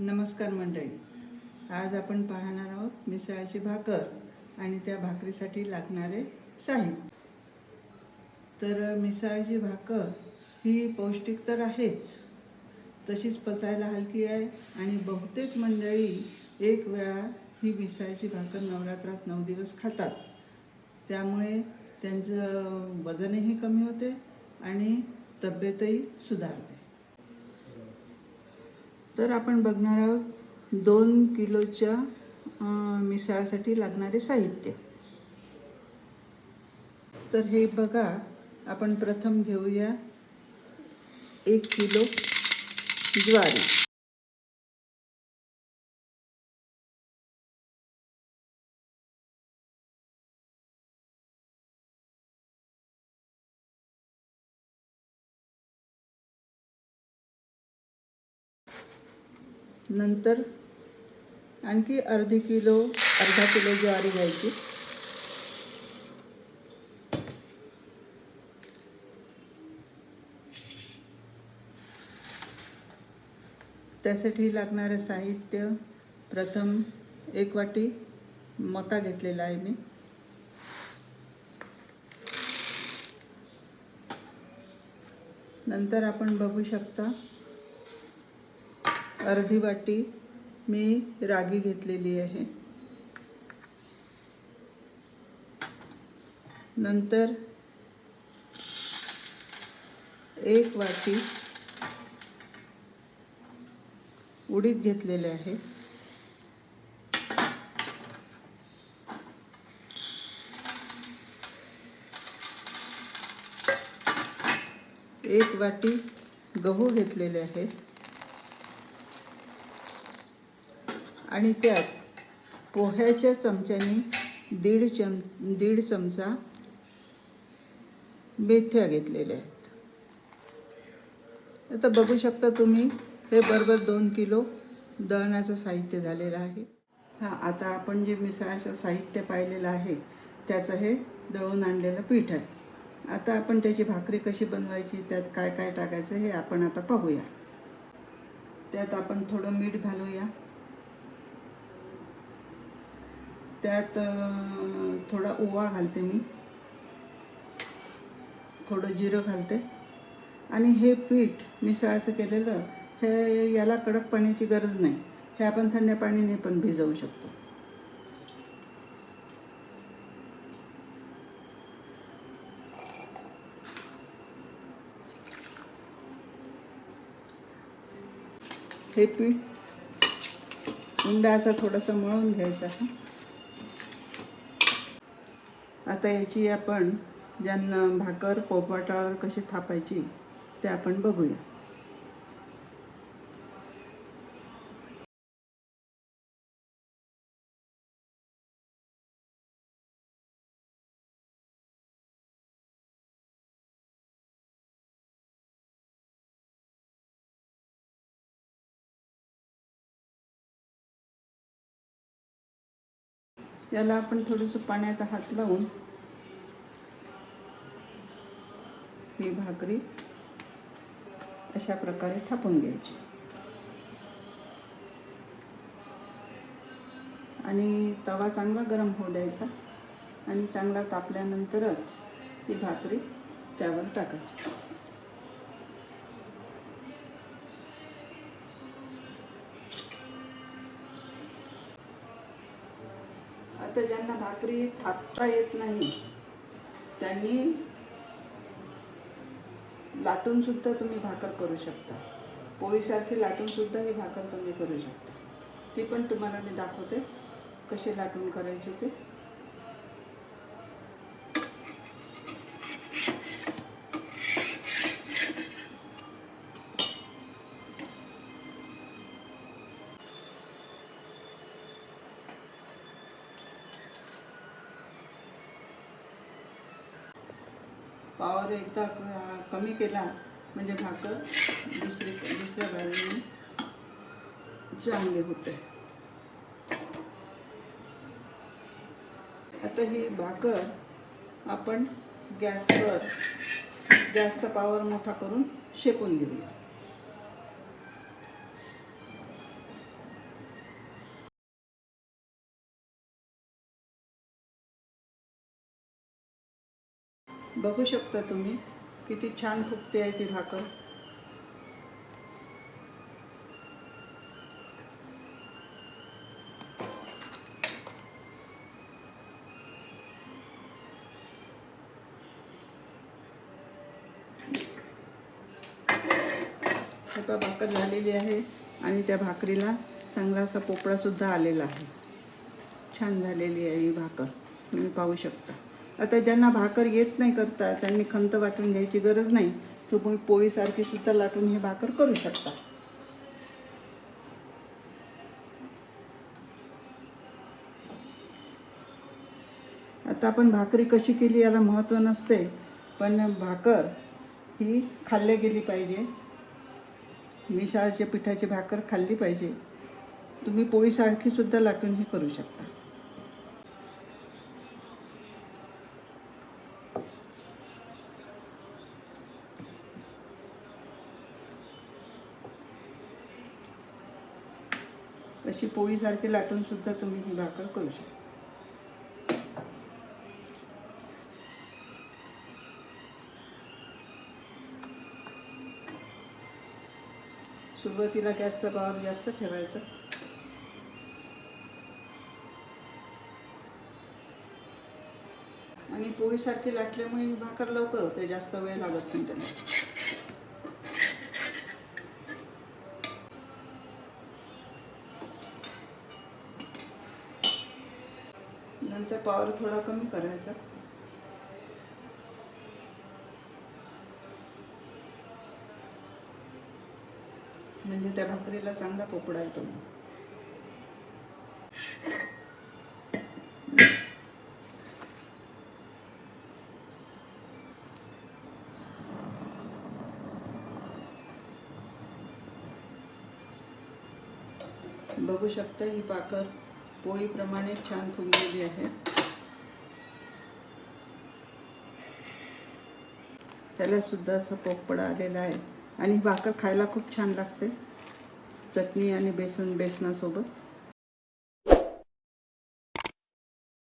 नमस्कार मंडळी. आज आपण पाहणार आहोत मिसळाची भाकर आणि त्या भाकरीसाठी लागणारे साहित्य. तर मिसळाची भाकर ही पौष्टिक तर आहेच. तशीच पचायला हलकी आहे आणि बहुतेक मंडळी एक वेळा ही मिसळाची भाकर नवरात्रात नऊ दिवस खातात. त्यामुळे त्यांचं वजनही कमी होते आणि तब्येतही सुधारते. तर आपण बघणार आहोत दोन किलोच्या मिसाळासाठी मिसळासाठी लागणारे साहित्य. तर हे बघा आपण प्रथम घेऊया एक किलो ज्वारी. नंतर आणखी अर्धी किलो अर्धा किलो ज्वारी घ्यायची. त्यासाठी लागणारं साहित्य प्रथम एक वाटी मका घेतलेला आहे मी. नंतर आपण बघू शकता अर्धी वाटी मी रागी घेतलेली आहे. नंतर एक वाटी उडीद घेतलेले आहे. एक वाटी गहू घेतलेले आहेत आणि त्यात पोह्याच्या चमच्याने दीड चम दीड चमचा मेथ्या घेतलेल्या आहेत. आता बघू शकता तुम्ही हे बरोबर दोन किलो दळणाचं साहित्य झालेलं आहे. हां आता आपण जे मिसळाचं साहित्य पाहिलेलं आहे त्याचं हे दळून आणलेलं पीठ आहे. आता आपण त्याची भाकरी कशी बनवायची त्यात काय काय टाकायचं हे आपण आता पाहूया. त्यात आपण थोडं मीठ घालूया. त्यात थोडा ओवा घालते मी. थोडं जिरं घालते. आणि हे पीठ मिसळाचं केलेलं हे याला कडक पाण्याची गरज नाही. हे आपण थंड पाणीने पण भिजवू शकतो. हे पीठ उंडा असा थोडासा मळून घ्यायचा आता याची आपण ज्यांना भाकर पोपाटावर कशी थापायची ते आपण बघूया. याला आपण थोडंसं पाण्याचा हात लावून ही भाकरी अशा प्रकारे थापून घ्यायची. आणि तवा चांगला गरम होऊ द्यायचा आणि चांगला तापल्यानंतरच ही भाकरी त्यावर टाकायची. आता ज्यांना भाकरी थापता येत नाही त्यांनी लाटून सुद्धा तुम्ही भाकर करू शकता. पोळीसारखी लाटून सुद्धा ही भाकर तुम्ही करू शकता. ती पण तुम्हाला मी दाखवते कशी लाटून करायची ते. पावर एकदा कमी केला म्हणजे भाकर दुसरी दुसऱ्या बाजूने चांगले होते. आता ही भाकर आपण गॅसवर गॅसचा पावर मोठा करून शेकून घेऊया. बघू शकता तुम्ही. किती छान फुगते आहे ती भाकर हे भाकर झालेली आहे आणि त्या भाकरीला चांगला असा पोपळासुद्धा आलेला आहे. छान झालेली आहे ही भाकर. तुम्ही पाहू शकता. आता ज्यांना भाकर येत नाही करता त्यांनी खंत वाटून घ्यायची गरज नाही. तुम्ही पोळीसारखी सुद्धा लाटून हे भाकर करू शकता. आता आपण भाकरी कशी केली याला महत्त्व नसते पण भाकर ही खाल्ली गेली पाहिजे. मिशाळाच्या पिठाची भाकर खाल्ली पाहिजे. तुम्ही पोळीसारखी सुद्धा लाटून हे करू शकता. तशी पोळीसारखी लाटून सुद्धा तुम्ही ही भाकर करू शकता. सुरुवातीला गॅसचा पावर जास्त ठेवायचा. आणि पोळीसारखी लाटल्यामुळे ही भाकर लवकर होते जास्त वेळ लागत नाही त्याला. नंतर पावर थोडा कमी करायचा. म्हणजे त्या भाकरीला चांगला पोपडा येतो. बघू शकता ही भाकर पोळीप्रमाणे छान फुगलेली आहेत त्याला सुद्धा असं पोपडा आलेला आहे. आणि भाकर खायला खूप छान लागते. चटणी आणि बेसन बेसनासोबत.